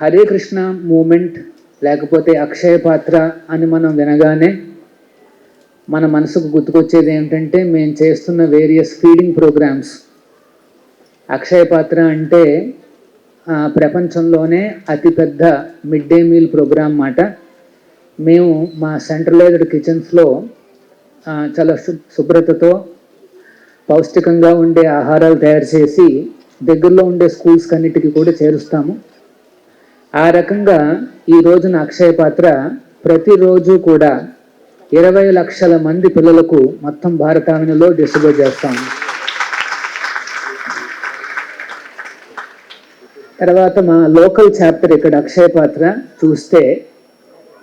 Hare Krishna moment లేకపోతే అక్షయ పాత్ర అని మనం వినగానే మన మనసుకు గుర్తుకొచ్చేది ఏంటంటే మేము చేస్తున్న వేరియస్ ఫీడింగ్ ప్రోగ్రామ్స్ అక్షయ పాత్ర అంటే ప్రపంచంలోనే అతిపెద్ద మిడ్ డే మీల్ ప్రోగ్రామ్ మాట మేము మా సెంట్రలైజ్డ్ కిచెన్స్లో చాలా శుభ్రతతో పౌష్టికంగా ఉండే ఆహారాలు తయారు చేసి దగ్గరలో ఉండే స్కూల్స్ అన్నిటికీ కూడా చేరుస్తాము. ఆ రకంగా ఈ రోజున అక్షయ పాత్ర ప్రతిరోజు కూడా ఇరవై లక్షల మంది పిల్లలకు మొత్తం భారతావనిలో డిస్ట్రిబ్యూట్ చేస్తాం తర్వాత మా లోకల్ చాప్టర్ ఇక్కడ అక్షయ పాత్ర చూస్తే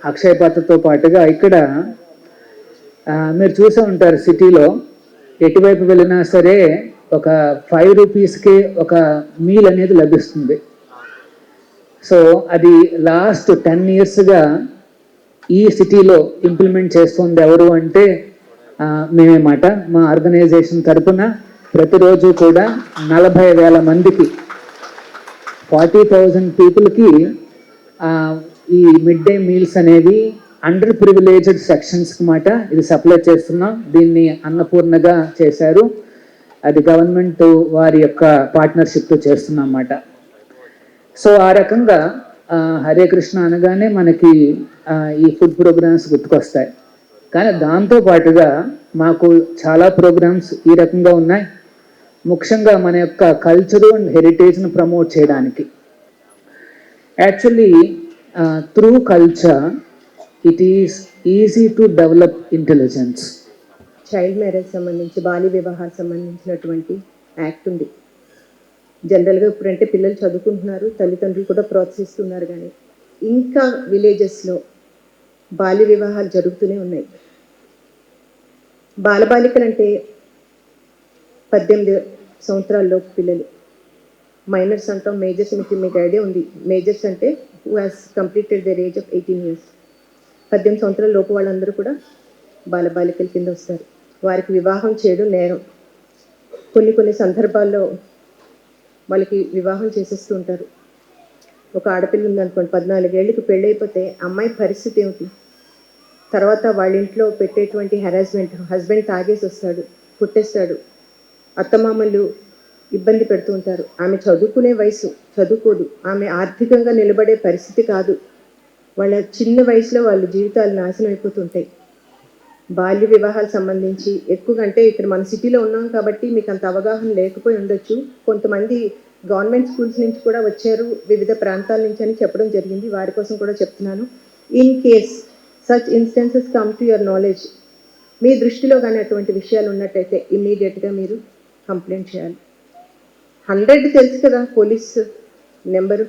అక్షయ పాత్రతో పాటుగా ఇక్కడ మీరు చూసే ఉంటారు సిటీలో ఎటువైపు వెళ్ళినా సరే ఒక ఫైవ్ రూపీస్కి ఒక మీల్ అనేది లభిస్తుంది. సో అది లాస్ట్ టెన్ ఇయర్స్గా ఈ సిటీలో ఇంప్లిమెంట్ చేస్తుంది ఎవరు అంటే మేమే మేమేమాట. మా ఆర్గనైజేషన్ తరపున ప్రతిరోజు కూడా నలభై వేల మందికి ఫార్టీ థౌజండ్ పీపుల్కి ఈ మిడ్ డే మీల్స్ అనేవి అండర్ ప్రివిలేజ్డ్ సెక్షన్స్కి మాట ఇది సప్లై చేస్తున్నాం. దీన్ని అన్నపూర్ణగా చేశారు. అది గవర్నమెంట్ వారి యొక్క పార్ట్నర్షిప్తో చేస్తున్నాం అన్నమాట సో ఆ రకంగా హరే కృష్ణ అనగానే మనకి ఈ ఫుడ్ ప్రోగ్రామ్స్ గుర్తుకొస్తాయి. కానీ దాంతో పాటుగా మాకు చాలా ప్రోగ్రామ్స్ ఈ రకంగా ఉన్నాయి. ముఖ్యంగా మన యొక్క కల్చరు అండ్ హెరిటేజ్ను ప్రమోట్ చేయడానికి. Actually through culture it is easy to develop intelligence. Child marriage సంబంధించి బాల్య వివాహాలకు సంబంధించినటువంటి యాక్ట్ ఉంది. జనరల్గా ఇప్పుడంటే పిల్లలు చదువుకుంటున్నారు తల్లిదండ్రులు కూడా ప్రోత్సహిస్తున్నారు కానీ ఇంకా విలేజెస్లో బాల్య వివాహాలు జరుగుతూనే ఉన్నాయి. బాలబాలికలు అంటే పద్దెనిమిది సంవత్సరాల్లోపు పిల్లలు. మైనర్స్ అంటాం మేజర్స్ మీకు మీకు ఐడియా ఉంది. మేజర్స్ అంటే who has completed their age of eighteen years పద్దెనిమిది సంవత్సరాల లోపు వాళ్ళందరూ కూడా బాలబాలికల కింద వస్తారు. వారికి వివాహం చేయడం నేరం. కొన్ని కొన్ని సందర్భాల్లో వాళ్ళకి వివాహం చేసేస్తూ ఉంటారు. ఒక ఆడపిల్ల ఉందనుకోండి పద్నాలుగేళ్ళకి పెళ్ళి అయిపోతే అమ్మాయి పరిస్థితి ఏమిటి? తర్వాత వాళ్ళ ఇంట్లో పెట్టేటువంటి హెరాస్మెంట్ హస్బెండ్ తాగేసి వస్తాడు పుట్టేస్తాడు అత్తమామలు ఇబ్బంది పెడుతూ ఉంటారు. ఆమె చదువుకునే వయసు చదువుకోదు. ఆమె ఆర్థికంగా నిలబడే పరిస్థితి కాదు. వాళ్ళ చిన్న వయసులో వాళ్ళ జీవితాలు నాశనం అయిపోతుంటాయి బాల్య వివాహాలకు సంబంధించి ఎక్కువగా అంటే ఇక్కడ మన సిటీలో ఉన్నాం కాబట్టి మీకు అంత అవగాహన లేకపోయి ఉండొచ్చు. కొంతమంది గవర్నమెంట్ స్కూల్స్ నుంచి కూడా వచ్చారు. వివిధ ప్రాంతాల నుంచి అని చెప్పడం జరిగింది. వారి కోసం కూడా చెప్తున్నాను. In case such instances come to your knowledge మీ దృష్టిలో కానీ అటువంటి విషయాలు ఉన్నట్టయితే ఇమ్మీడియట్గా మీరు కంప్లైంట్ చేయాలి. హండ్రెడ్ తెలుసు కదా police number.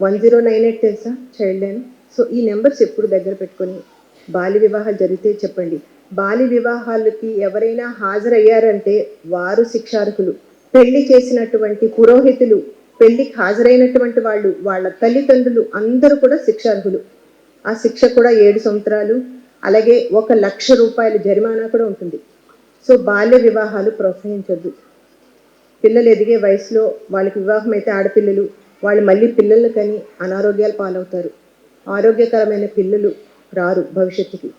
One zero nine eight తెలుసా? Child line. సో ఈ నెంబర్స్ ఎప్పుడు దగ్గర పెట్టుకొని బాల్య వివాహాలు జరిగితే చెప్పండి. బాల్య వివాహాలకి ఎవరైనా హాజరయ్యారంటే వారు శిక్షార్హులు. పెళ్ళి చేసినటువంటి పురోహితులు పెళ్ళికి హాజరైనటువంటి వాళ్ళు వాళ్ళ తల్లిదండ్రులు అందరూ కూడా శిక్షార్హులు. ఆ శిక్ష కూడా ఏడు సంవత్సరాలు అలాగే ఒక లక్ష రూపాయల జరిమానా కూడా ఉంటుంది. సో బాల్య వివాహాలు ప్రోత్సహించొద్దు. పిల్లలు ఎదిగే వయసులో వాళ్ళకి వివాహం అయితే ఆడపిల్లలు వాళ్ళు మళ్ళీ పిల్లలు కని అనారోగ్యాలు పాలవుతారు. ఆరోగ్యకరమైన పిల్లలు రారు భవిష్యత్తుకి.